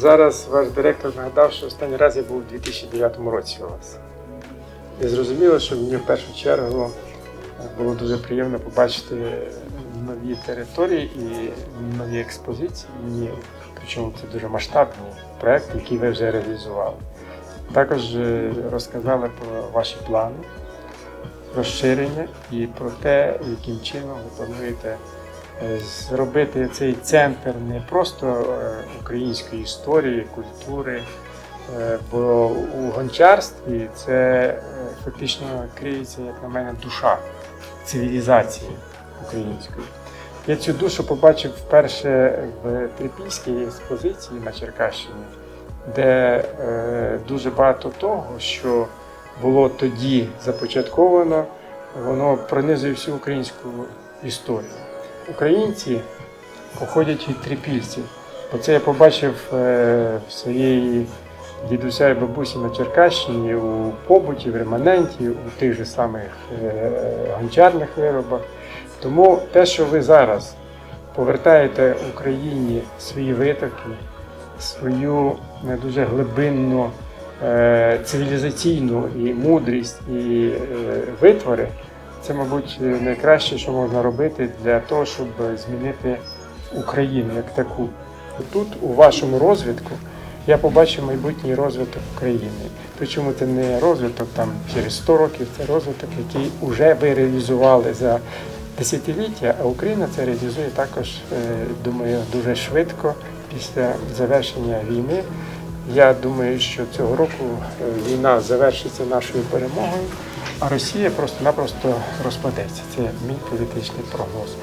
Зараз ваш директор нагадав, що останній раз я був у 2009 році у вас. І зрозуміло, що мені в першу чергу було дуже приємно побачити нові території і нові експозиції. Причому це дуже масштабні проекти, які ви вже реалізували. Також е, розказали про ваші плани, розширення і про те, яким чином ви плануєте е, зробити цей центр не просто е, української історії, культури, е, бо у гончарстві це е, фактично криється, як на мене, душа цивілізації української. Я цю душу побачив вперше в Трипільській експозиції на Черкащині, де е, дуже багато того, що було тоді започатковано, воно пронизує всю українську історію. Українці походять від трипільців. Бо це я побачив е, в своєї дідуся і бабусі на Черкащині у побуті, в реманенті, у тих же самих е, гончарних виробах. Тому те, що ви зараз повертаєте Україні свої витоки, свою не дуже глибинну е, цивілізаційну і мудрість і витвори, це, мабуть, найкраще, що можна робити для того, щоб змінити Україну як таку. Тут, у вашому розвитку, я побачив майбутній розвиток України. Причому це не розвиток там через 100 років, це розвиток, який вже ви реалізували за десятиліття, а Україна це реалізує також, е, думаю, дуже швидко після завершення війни. Я думаю, що цього року е, війна завершиться нашою перемогою, а Росія просто-напросто розпадеться. Це мій політичний прогноз.